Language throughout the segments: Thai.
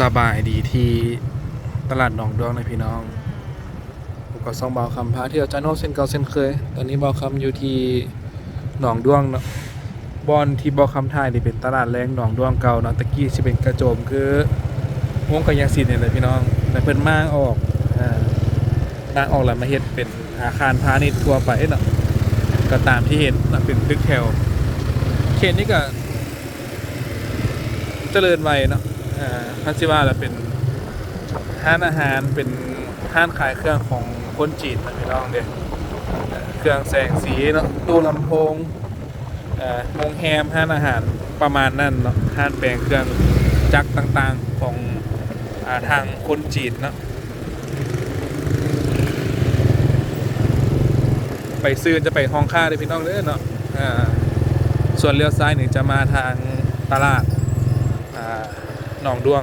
สบายดีที่ตลาดหนองดวงนะพี่น้องผมก็ส่องเบาคำพาเที่ยวจันโนเส้นเก่าเส้นเคย ตอนนี้เบาคำอยู่ที่หนองดวงเนาะบอนที่เบาคำท่ายนี่เป็นตลาดแรงหนองดวงเก่าเนาะตะกี้สิเป็นกระโจมคือวงกระยาสินเนี่ยเลยพี่น้องแต่เพิ่นมางออกอ่าต่างออกแล้วมาเฮ็ดเป็นอาคารพาณิชย์ทั่วไปเนาะก็ตามที่เห็นเนะเป็นตึกแถวเขตนี้ก็เจริญไวเนาะ พัชิว่าแล้วเป็นห้านอาหารเป็นห้านขายเครื่องของคนจีนนะพี่น้องเด็เครื่องแสงสีเนาะตู้ลำโพงโรงแรมห้านอาหารประมาณนั้นเนาะห้านแปลงเครื่องจักรต่างๆของอาทางคนจีนเนาะไปซื้อจะไปห้องค่าเลยพี่น้องเด้อเนาะส่วนเลี้ยวซ้ายนี่จะมาทางตลาดอ่า หนองด้วง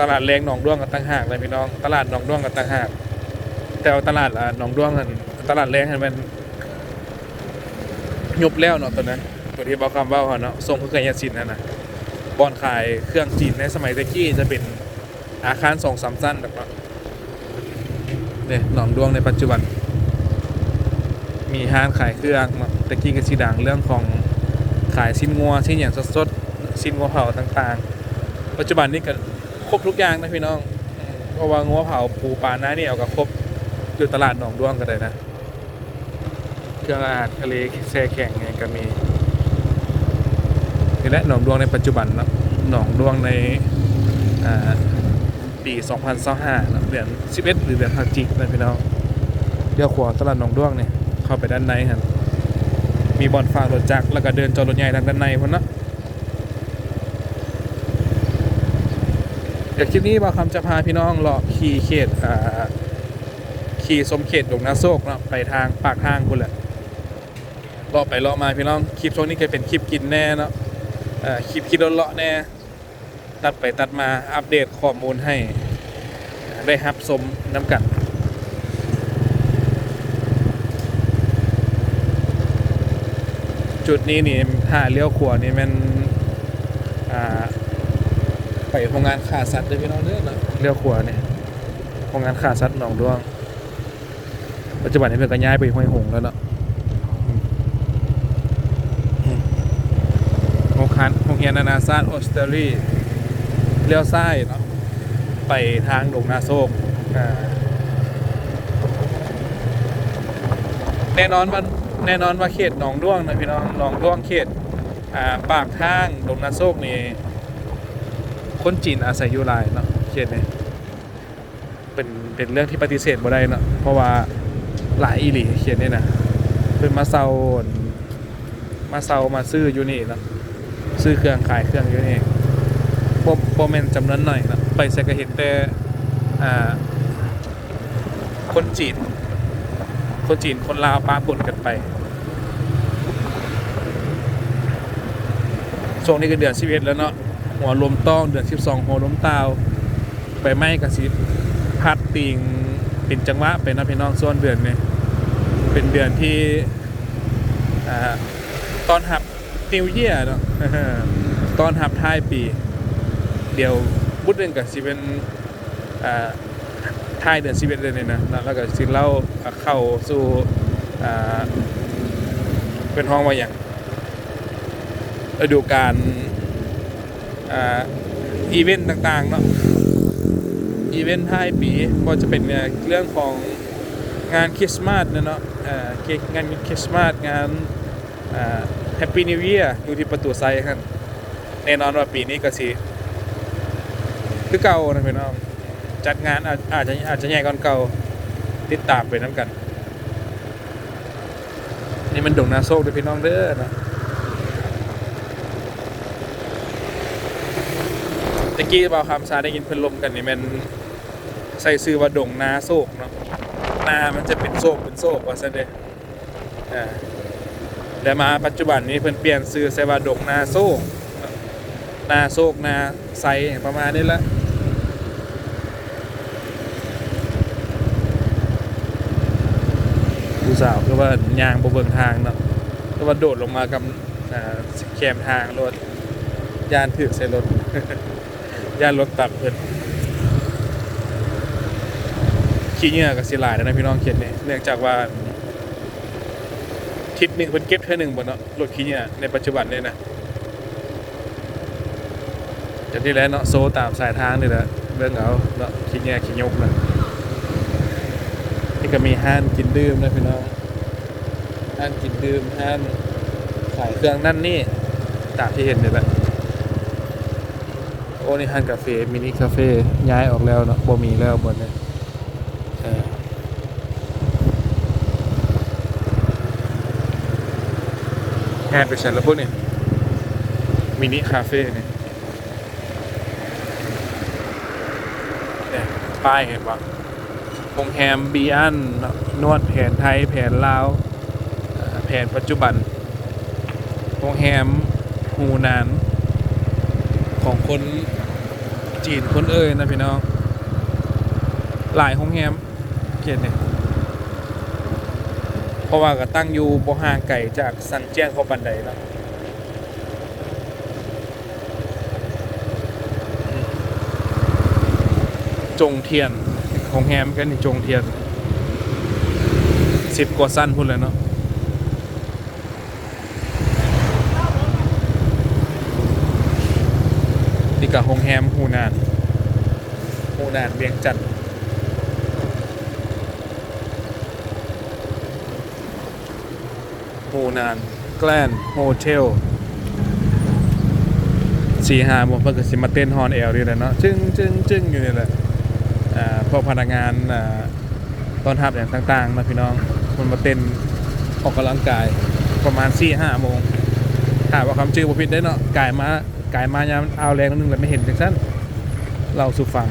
ตลาดแรงหนองด้วงกับตั้งหากเลยพี่น้อง ตลาดหนองด้วงกับตั้งหากแต่ว่าตลาดอ่าหนองด้วงนั่นตลาดแรงนั่นมันยุบแล้วเนาะตอนนั้นตัวที่บอกคำว่าเขาเนาะทรงคือไกยาสินนั่นนะบอนขายเครื่องจีนในสมัยตะกี้จะเป็นอาคารสองสามสั้นแบบว่าเนี่ยหนองด้วงในปัจจุบัน มีห้างขายเครื่องตะกี้ก็สีดังเรื่องของขายสิ้นงัวสิ้นอย่างสดๆ สิ้นงัวเผาต่างๆ ปัจจุบันนี้ก็ครบทุกอย่างนะพี่น้องเพราะว่างัวเผาปูปลาหน้าเนี่ยเอากับครบอยู่ตลาดหนองด้วงกันเลยนะ เครื่องอาหารทะเลแช่แข็งไงก็มีนี่แหละหนองด้วงในปัจจุบันเนาะหนองด้วงในปี 2025เนาะเดือน11 หรือเดือนพฤศจิกายนะพี่น้องเดี๋ยวขวาตลาดหนองด้วงเนี่ยเข้าไปด้านในครับมีบ่อนฝากรถจักรแล้วก็เดินจอดรถใหญ่ทางด้านในพุ่นเนาะ เดี๋ยวคลิปนี้บาคำจะพาพี่น้องเลาะขี่เขตอ่าขี่สมเขตดงนาโซกเนาะไปทางปากทางคุณแหละเลาะไปเลาะมาพี่น้องคลิปช่วงนี้ก็เป็นคลิปกินแน่เนาะอ่อคลิปคิดเลาะแน่ตัดไปตัดมาอัปเดตข้อมูลให้ได้ฮับสมน้ำกันจุดนี้นี่ถ้าเลี้ยวขวานี่มันอ่า ไปโรงงานขาสัตว์เลยพี่น้องเด้อเนาะเรียวขวาเนี่ยโรงงานขาสัตว์หนองดวง ปัจจุบันนี้เพิ่นก็ย้ายไปห้วยหงส์แล้วเนาะอืมอืมโรงงานโรงเรียนนานาชาติออสเตรเลียเลี้ยวซ้ายเนาะไปทางดงนาโซกอ่าแน่นอนว่าแน่นอนว่าเขตหนองด้วงนะพี่น้องหนองด้วงเขตอ่าปากทางดงนาโซกนี่ คนจีนอาศัยอยู่หลายเนาะเขียนเนี่ยเป็นเป็นเรื่องที่ปฏิเสธบ่ได้เนาะเพราะว่าหลายอีหลีเขียนเนี่ยนะเป็นมาเซามาเซามาซื้ออยู่นี่เนาะซื้อเครื่องขายเครื่องอยู่นี่บ่บ่แม่นจำนวนหน่อยเนาะไปใส่ก็เห็นแต่อ่าคนจีน คนจีนคนลาวปาปนกันไปช่วงนี้ก็เดือนชีวิตแล้วเนาะ หัวลมต้องเดือน12หัวลมตาวไปไหม้กระสิพัดติงเป็นจังหวะไปนะพี่น้องส่วนเดือนนี้เป็นเดือนที่อ่าตอนหับนิวเยียเนาะตอนหับท้ายปี เดี๋ยวบุดเดือนกับสิเป็นท้ายเดือนสิบเอ็ดเดือนนี้นะแล้วก็สิเล่าเข้าสู่อ่าเป็นห้องว่าอย่างฤดูกาล อ่าอีเวนต์ต่างๆเนาะอีเวนต์ท้ายปีก็จะเป็นเนี่ยเรื่องของงานคริสต์มาสเนี่ยเนาะอ่างานคริสต์มาสงานอ่าแฮปปี้นิว e ียร์อยู่ที่ประตูไซครับแน่นอนว่าปีนี้ก็สิคือเก่านะพี่น้องจัดงานอาจจะอาจจะใหญ่ก่อนเก่าติดตามไปน้ำกัน นี่มันดงนาโซกด้วยพี่น้องเด้อนะ ตะกี้บ่าวคำซาได้ยินเพิ่นลมกันนี่มันใส่ซื้อว่าดงนาโศกเนาะนามันจะเป็นโศกเป็นโศกว่าซะเด้อ่าแต่มาปัจจุบันนี้เพิ่นเปลี่ยนซื้อใส่ว่าดงนาโศกนาโศกนาไซประมาณนี้ละผู้สาวก็ว่ายางบเบิงทางเนาะก็ว่าโดดลงมากับอ่าแคมทางรถยานถือใส่รถ ย่านรถตับเพิ่นขี้เงื่อกับสิลายนะพี่น้องเขียนเนี่ยเนื่องจากว่า ทิศหนึ่งเพิ่นเก็บแค่หนึ่งบนเนาะรถขี้เงื่อในปัจจุบันเนี่ยนะจากที่แล้วเนาะโซตามสายทางนี่แหละเบิ่งเอาเนาะขี้เงื่อขี้ยกนะนี่ก็มีห้านกินดื่มนะพี่น้องห้านกินดื่มห้านขายเครื่องนั่นนี่ตามที่เห็นนี่แหละ โอ้นี่ห้างกาแฟมินิคาเฟ่ย้ายออกแล้วเนาะบ่มีแล้วบนนี้เออแฮนไปเสร็จแล้วพวกนี้มินิคาเฟ่เนี่ยป้ายเห็นปะโรงแรมบีอันนวดแผนไทยแผนลาวแผนปัจจุบันโรงแรมฮูนานของคน จีนคนเอ่ยนะพี่น้อง หลายห้องแฮมเกียรติเนี่ยเพราะว่าก็ตั้งอยู่บ่ห่างไกลจากสันเจียงเขาปันใดแล้วจงเทียนของแฮมกันนี่จงเทียนสิบกว่าสั้นพุ่นเลยเนาะ นี่กับโรงแรมฮูนานฮูนานเวียงจันทน์ฮูนานแกลนโฮเทลสี่หาโมงเพิ่นก็สิมาเต้นฮอนแอลนี่แหละเนาะจึ้งจึ้งจึ้งอยู่นี่แหละอ่าพวกพนักงานอ่าต้อนรับอย่างต่างๆนะพี่น้องมันมาเต้นออกกำลังกายประมาณ4ี่ห้าโมงถ้าว่าคำชื่อบ่ผิดได้เนาะกายมา กายมายามเอาแรงนึงแล้วไม่เห็นจังซั่นเราสู่ฟัง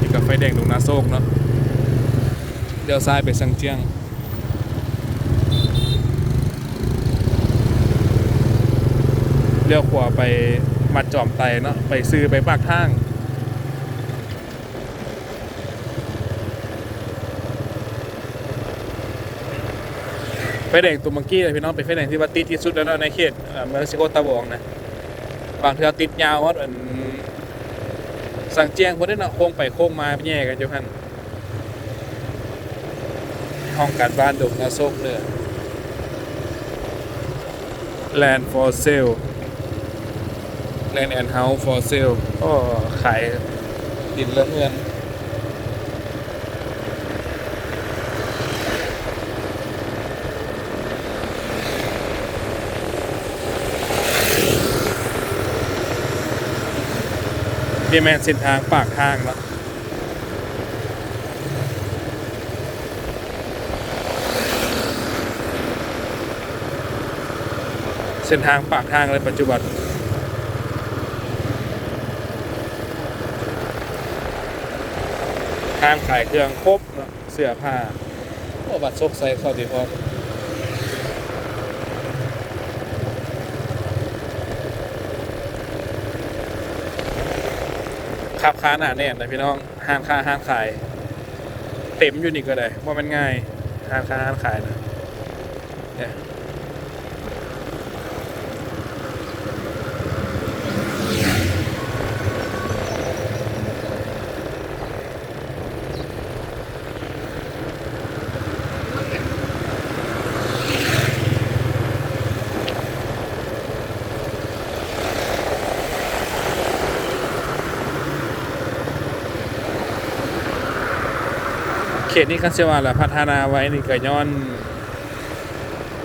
นี่กับไฟแดงตรงนาโซกเนาะเดี๋ยวซ้ายไปสังเจียงเลี้ยวขวาไปมัดจอมไตเนาะไปซื้อไปปากทาง ไฟแดงตัวมังกี้เลยพี่น้องเป็นไฟแดงที่ว่าติดที่สุดแล้วเนาะในเขตเมืองซิโกตาบองนะบางเทือติดยาวฮอดสั่งเจียงคนนี้นะโค้งไปโค้งมาแย่กันอยู่หันห้องการบ้านดงนาโซกเนื้อ Land for sale Land and House for sale ก็ขายดินและเงิน นี่แมนเส้นทางปากทางแล้วเส้นทางปากทางเลยปัจจุบันทางขายเครื่องครบเนอะเสื้อผ้าโอ้บัตรซกใส่เข้าดีพอ ขับค้าหนาแน่นนะพี่น้องห้างค้าห้างขาย เต็มอยู่นี่ก็ได้ว่ามันง่ายห้างค้าห้างขายนะเนี่ย ขตนี้กันเสียว่าแหละพัฒนาไว้นี่ก็ย้อน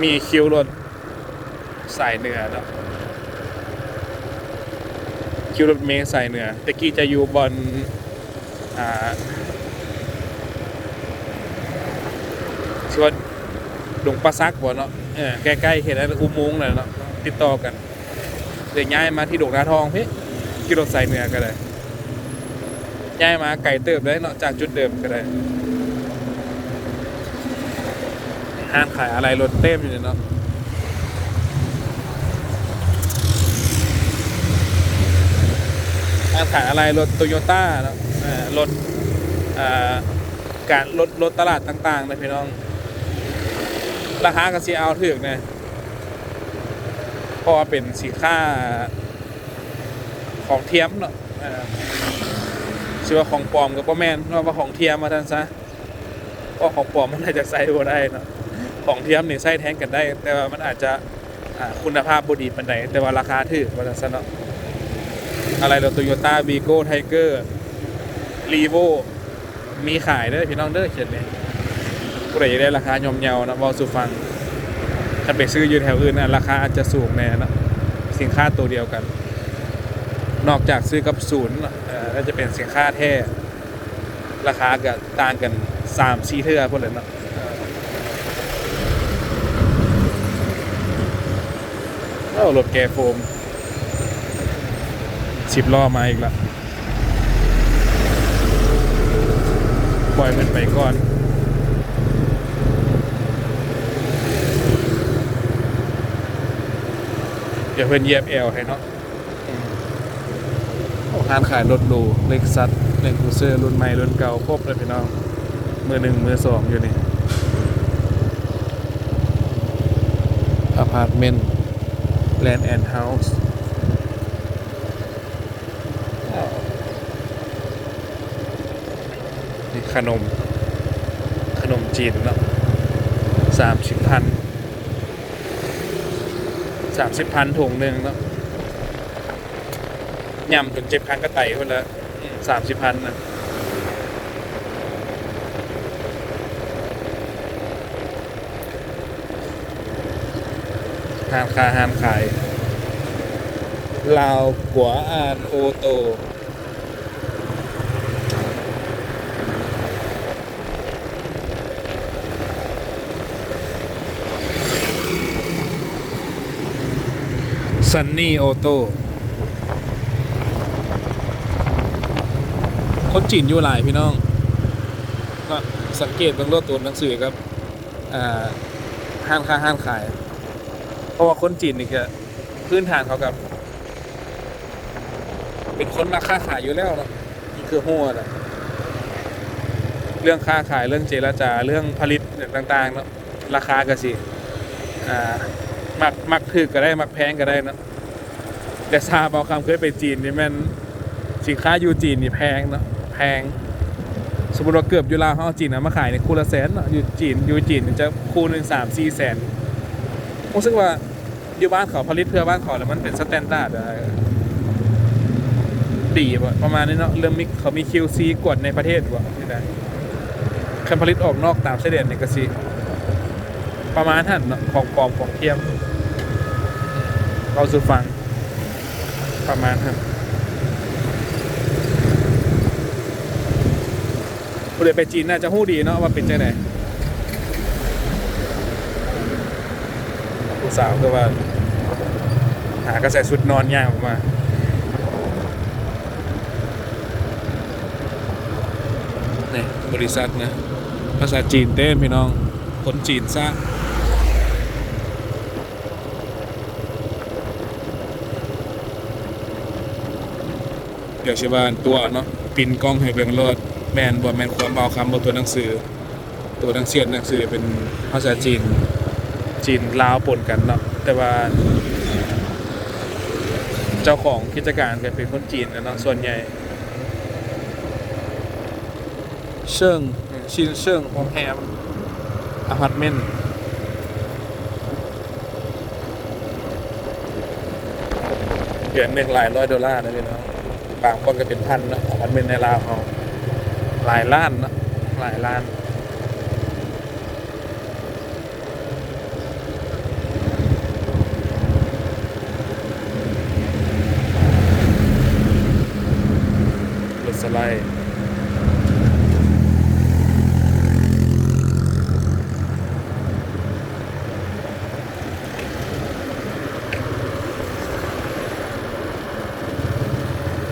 มีคิวรถสายเหนือเนาะคิวรถเมล์สายเหนือตะกี้จะอยู่บนอ่าชื่ว่าดงปลาซักบ่เนาะเออใกล้ๆเห็นแล้วอุโมงค์น่ะเนาะติดต่อกันเดี๋ยวย้ายมาที่ดงนาทองพี่ขี่รถสายเหนือก็ได้ย้ายมาไก่เติบได้เนาะจากจุดเดิมก็ได้ ห้างขายอะไรรถเต็มอยู่เลยเนาะห้างขายอะไรรถโตโยต้าเนาะรถการลดลดตลาดต่างๆนะพี่น้อง ราคาก็สิเอาถึกนะเพราะว่าเป็นสินค้าของเทียมเนาะชื่อว่าของปลอมกับพ่อแม่นเนาะว่าของเทียมมาท่านซะเพราะของปลอมมันอาจจะใส่บ่ได้เนาะ ของเทียมนี่ใส่แทนกันได้ แต่ว่ามันอาจจะคุณภาพบดีปานใดแต่ว่าราคาถูกว่าท่านซะเนาะอะไรเราโตโยต้าวีโก้ไทเกอร์รีโวมีขายเด้อพี่น้องเด้อเขียนเลยผู้ใดอยกได้ราคาย่อมเยานะว้าสู่ฟังถ้าไปซื้อยู่แถวอื่นนะราคาอาจจะสูงแน่นะสินค้าตัวเดียวกัน นอกจากซื้อกับศูนย์เอ่อก็จะเป็นสินค้าแท้ราคาก็ต่างกันสามสี่เท่าพวกเลยเนาะเอ้ารถแกโฟมสิบล้อมาอีกละปล่อยมันไปก่อนเดี๋ยวเพื่อนเยียบแอลให้เนาะร้านขายรถหรูเล็กซัสเลนคูเซอร์รุ่นใหม่รุ่นเก่าครบเลยพี่น้อง มือหนึ่งมือสองอยู่นี่อพาร์ตเมนต์ แลนด์แอนด์เฮาส์นี่ขนม ขนมจีนเนาะสามสิบพันสามสิบพันถุงหนึ่งเนาะยำจนเจ็บคันก็ไต่คนละสามสิบพันนะ ห้ามค้าห้ามขายลาวกัวอานโอโต ซันนี่โอโตคนจีนอยู่หลายพี่น้อง ก็สังเกตบางรถตัวหนังสือครับ อ่า ห้างค้าห้างขาย ราะว่าคนจีนนี่ก็พื้นฐานเขากับ เป็นคนมาค้าขายอยู่แล้วเนาะนี่คือหัวนะเรื่องค้าขายเรื่องเจรจาเรื่องผลิตต่างๆเนาะราคาก็สิอ่ามักมักถือก็ได้มักแพงก็ได้นะแต่ทราบเอาคำเคยไปจีนนี่แมันสินค้าอยู่จีนนี่แพงเนาะแพงสมมติว่าเกือบยูลาวเขาเอาจีนนะมาขายในคู่ละแสนเนาะอยู่จีนอยู่จีนจะคู่หนึ่งสามสี่แสน ผมซึ่งว่าอยู่บ้านเขาผลิตเพื่อบ้านเขาแล้วมันเป็นสแตนดาร์ดดีประมาณนี้เนาะเรื่องมิเขามี QC กวดในประเทศบ่ที่ไหนคันผลิตออกนอกตามเสด็จนี่ก็สิประมาณนั้นของปลอมของเทียม เราสู่ฟังประมาณนั้นผู้ใดไปจีนน่าจะหู้ดีเนาะว่าเป็นจังได ผู้สาวก็ว่า หากระแสสุดนอนย่างออกมานี่บริษัทนะ ภาษาจีนเต้นพี่น้อง คนจีนซะเดี๋ยวชิบานตัวเนาะปินกล้องให้เบิ่งรถแมนบ่แมนความเบาคำบ่ตัวหนังสือ ตัวหนังเสียนหนังสือเป็นภาษาจีน จีนลาวปนกันเนาะแต่ว่า เจ้าของกิจการก็เป็นคนจีนนะเนาะส่วนใหญ่เชิงชินเชิงโฮมแฮมอพาร์ตเมนต์เดือนหนึ่งหลายร้อยดอลลาร์นะพี่น้องบางคนก็เป็นพันนะอพาร์ตเมนต์ในลาวเขาหลายล้านนะหลายล้าน รถสไลด์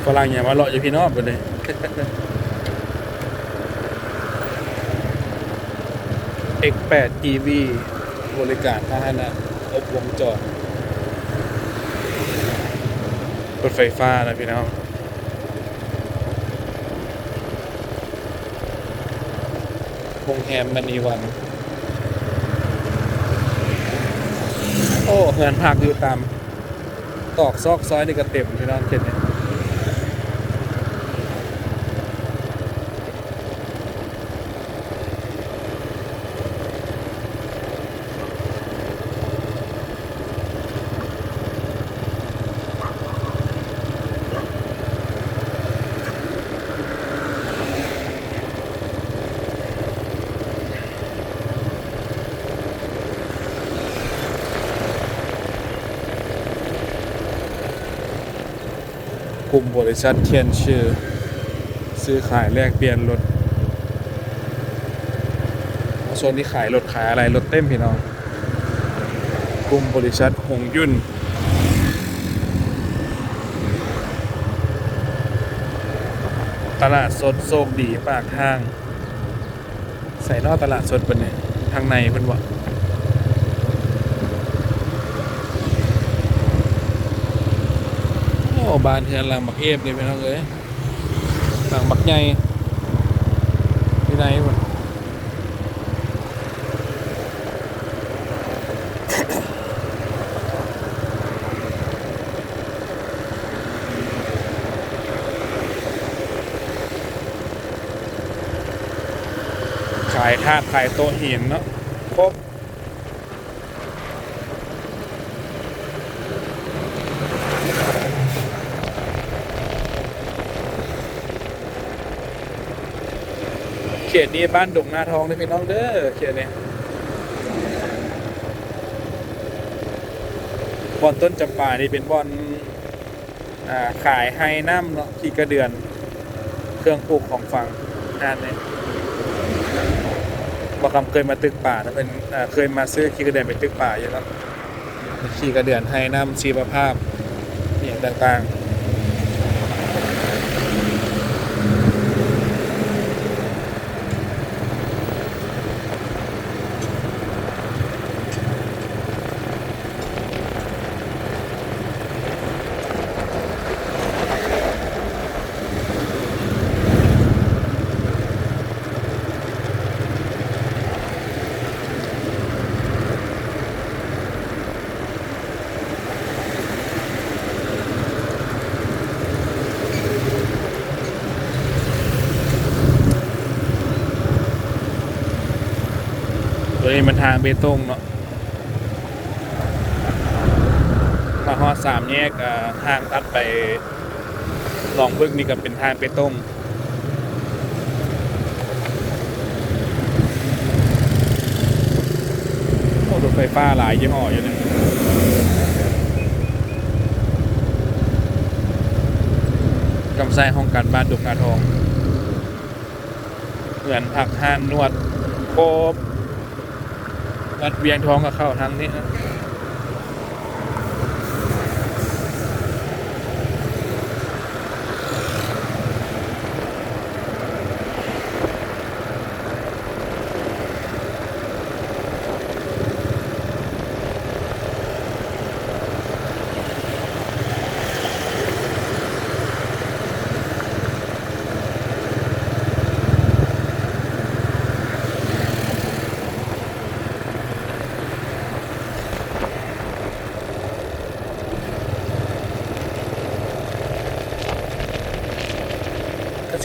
ฝรั่งอย่ามาเลาะอยู่พี่น้องไปเลย X8 EV บริการพาหนะครบวงจรรถไฟฟ้านะพี่น้องโรงแรมมณีวัน โอ้เฮือนพักอยู่ตาม ตอกซอกซอยนี่ก็เต็มพี่น้องเข็ดเนี่ย ลุ่มบริษัทเทียนชื่อ ซื้อขายแลกเปลี่ยนรถโซนที่ขายรถขายอะไรรถเต็มพี่น้องกลุ่มบริษัทหงยุ่นตลาดสดโซกดีปากทาง ใส่นอกตลาดสดเป็นไงทางในเพิ่นว่าโอ้ บ้านเทือนหลังบักเอฟเลยพี่น้องเอ้ยหลังบักใหญ่ที่ไหนวะขายถาดขายโตหินเนาะครบ ตนี้บ้านดงนาทองเลยพี่น้องเด้อเขตนี้บอนต้นจำปานี่เป็นบอนขายไฮน้ำเนาะขี่กระเดือน เครื่องปลูกของฝั่งนั่นเนี่ยบอกคำเคยมาตึกป่านะเป็นเคยมาซื้อขี่กระเดือนไปตึกป่าอยู่แล้วขี่กระเดือนให้น้ำชีวภาพอย่างต่างๆ มันทางเบตงเนาะมาฮอดสามแยกอ่าทางตัดไปหนองบึกนี่ก็เป็นทางเบตงโอ้รถไฟฟ้าหลายยี่ห้ออยู่เนี่ยกำไซห้องการบ้านดุกนาทองเหมือนผักห้านนวดโคบ วัดเวียงทองก็เข้าทางนี้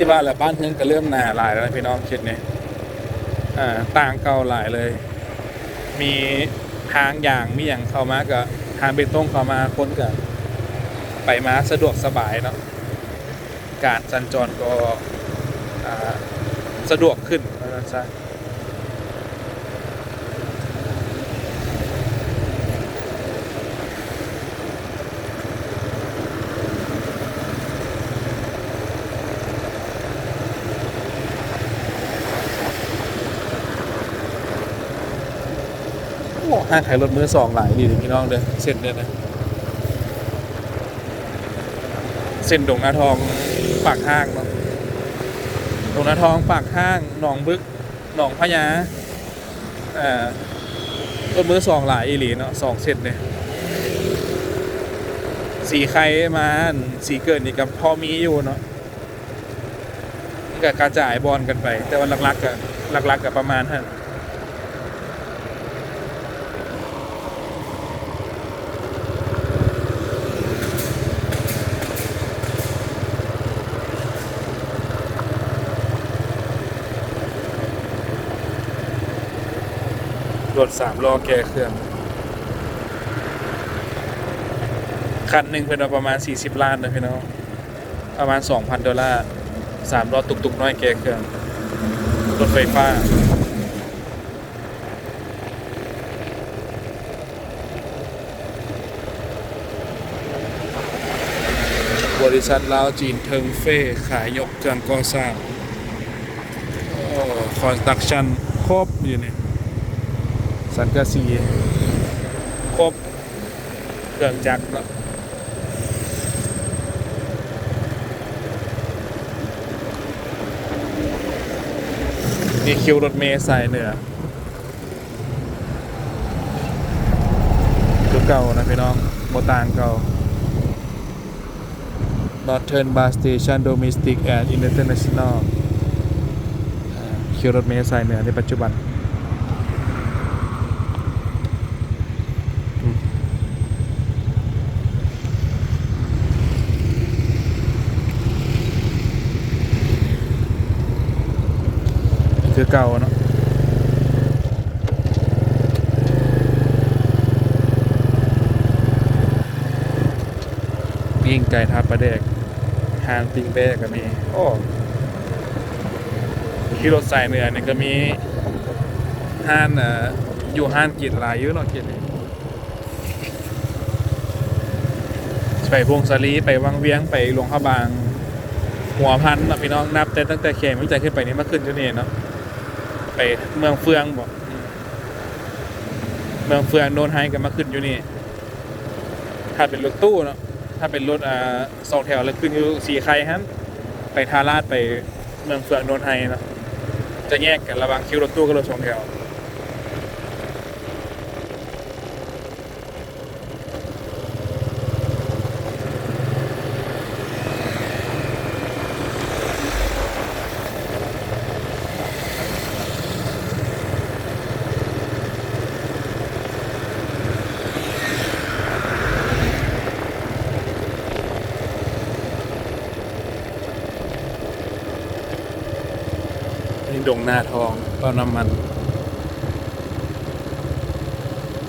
สิว่าแหละบ้านเฮือนก็เริ่มหนาหลายแล้วนะพี่น้องคิดเนี่ยอ่าต่างเก่าหลายเลย มีทางอย่างมีอย่างเข้ามากับทางเบตงเข้ามาคนกับไปมาสะดวกสบายเนาะการสัญจรก็สะดวกขึ้นนะจ๊ะ ห้างขายรถมือสองหลายดีพี่น้องเด้อเส้นเนี่ยนะเส้นดงนาทองปากห้างเนาะดงนาทองปากห้างหนองบึกหนองพญาอ่ารถมือสองหลายอีหลีเนาะสองเส้นเนี่ยสีไข่มาสีเกิดนี่กับพอมีอยู่เนาะมันก็กระจายบอลกันไป แต่วันหลักๆก็หลักๆกับประมาณฮะ รถสามล้อแก้เครื่องคันหนึ่งเป็นประมาณ 40 ล้านนะพี่น้อง ประมาณ 2,000 ดอลลาร์สามล้อตุกๆ น้อยแกเครื่อง รถไฟฟ้า บริษัทลาวจีนเทิงเฟ่ขายยกเครื่องก่อสร้างคอนสตรักชั่นครบอยู่เนี่ย สันกะสีครบเครื่องจักรเนาะนี่คิวรถเมย์สายเหนือคือเก่านะพี่น้องโบตางเก่า Northern Bar Station Domestic and International คิวรถเมย์สายเหนือในปัจจุบัน คือเก่าเนาะปิ้งไก่ทับปลาแดกหางปิ้งแบกก็มีโอ้ขี่รถสายเหนือเนี่ยก็มีห้านอะอยู่ห้านกินลายอยู่เนาะกินไปพวงสาลีไปวังเวียงไปหลวงพระบาง หัวพันนะพี่น้องนับแต่ตั้งแต่เขมวิจัยขึ้นไปนี่มาขึ้นจุดนี้เนาะ ไปเมืองเฟืองบอกเมืองเฟืองโดนไฮกันมาขึ้นอยู่นี่ ถ้าเป็นรถตู้เนาะถ้าเป็นรถอ่าสองแถวแล้วขึ้นอยู่สี่ใครฮะไปทาราดไปเมืองเฟืองโดนไฮเนาะจะแยกกันระหว่างคิวรถตู้กับรถสองแถว ดงหน้าทองก็น้ำมัน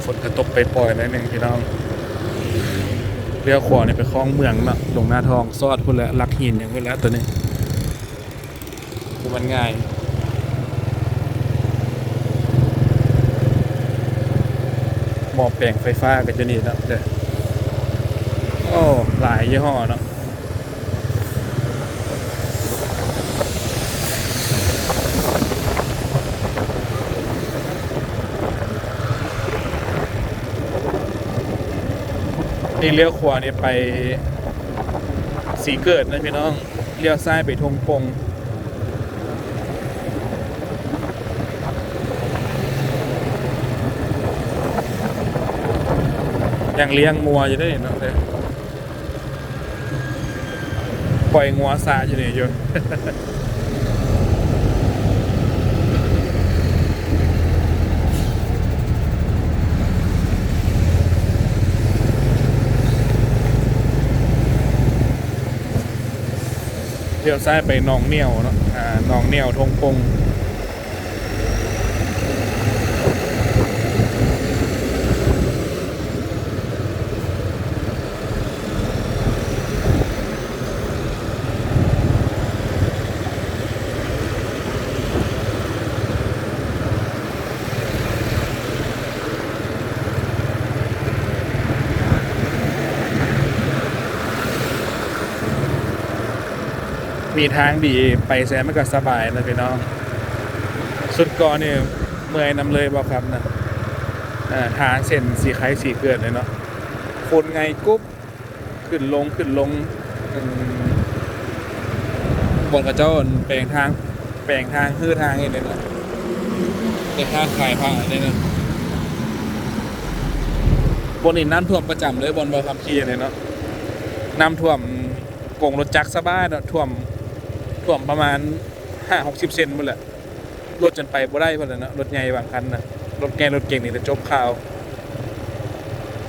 ฝนกระตกไปปล่อยนิดนึงพี่น้องเรือขวานี่ไปคลองเมืองเนาะดงหน้าทองซอดพุ่นแหละลักหินอย่างพุ่นแล้วตัวนี้คือมันง่ายหมอแปลงไฟฟ้าก็จะนี่เนาะเด้อโอ้หลายยี่ห้อเนาะ นี่เลี้ยวขวาเนี่ยไปสีเกิดนะพี่น้อง เลี้ยวซ้ายไปทงปงยังเลี้ยงงัวอยู่ได้เนาะเด้ปล่อยงัวสาอยู่นี่อยู่ เลี้ยวซ้ายไปหนองเนียวเนาะอ่าหนองเนียวทงปง มีทางดีไปแซมมันก็สบายนะพี่น้อง สุดก่อนเนี่ยเมื่อยน้ำเลยบอกครับนะอ่าทางเส้นสีไข่สีเกิดเลยเนาะคนไงกุ๊บขึ้นลงขึ้นลงบนกระเจ้าแปลงทาง แปลงทางคือทางนี่เลยนะในทางขายผ้าเนี่ยนะบนนี้น้ำท่วมประจำเลยบนบอคำคีเนี่ยเนาะน้ำท่วมกงรถจักรสบายเนาะท่วม ท่วมประมาณห้าหกสิบเซนหมดแหละรถจนไปบ่ได้เพิ่นน่ะเนาะรถใหญ่บางคันนะรถแกรถเก่งนี่จะจบข่าว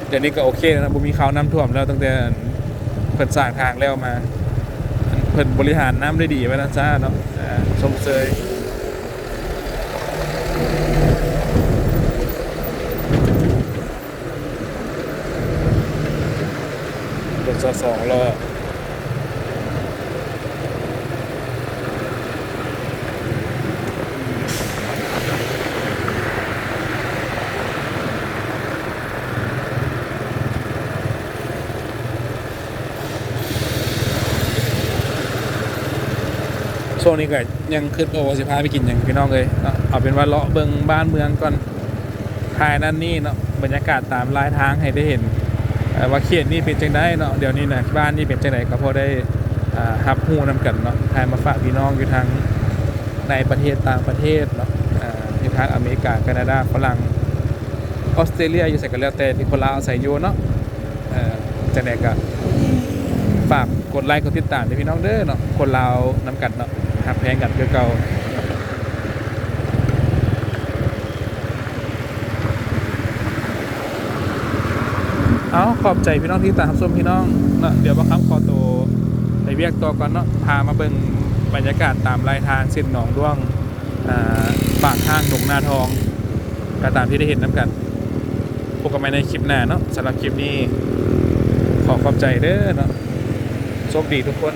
เดี๋ยวนี้ก็โอเคนะบ่มีข่าวน้ำท่วมแล้วตั้งแต่เพิ่นสร้างทางแล้วมาเพิ่นบริหารน้ำได้ดีไว้นะจ้าเนาะชมเชยรถสองล้อ วงนี้ก็ยังขึ้นโอสิพาไปกินอย่างพี่น้องเลยเนาะเอาเป็นว่าเลาะเบิงบ้านเมืองก่อนถ่ายนั่นนี่เนาะบรรยากาศตามลายทางให้ได้เห็นว่าเขียนนี่เป็นจังได้เนาะเดี๋ยวนี้นะบ้านนี่เป็นจังไดก็พอได้อ่ารับหูนำกันเนาะถ่ายมาฝากพี่น้องอยู่ทางในประเทศต่างประเทศเนาะอยู่ทางอเมริกาแคนาดาฝรั่งออสเตรเลียอยู่ใส่กันแล้วแต่ที่คนลาวอาศัยอยู่เนาะจังไดก็ฝากกดไลค์กดติดตามให้พี่น้องเด้อเนาะคนลาวนำกันเนาะ หักแพงกันคือเก่าเอาขอบใจพี่น้องที่ตามรับชมพี่น้องเนาะเดี๋ยวบางครั้งขอตัวไปเวียกตัวก่อนเนาะพามาเบิ่งบรรยากาศตามรายทางเส้นหนองด้วงปากทางดงนาทองก็ตามที่ได้เห็นน้ำกันพบกันใหม่ในคลิปหน้าเนาะสำหรับคลิปนี้ขอขอบใจเด้อเนาะโชคดีทุกคน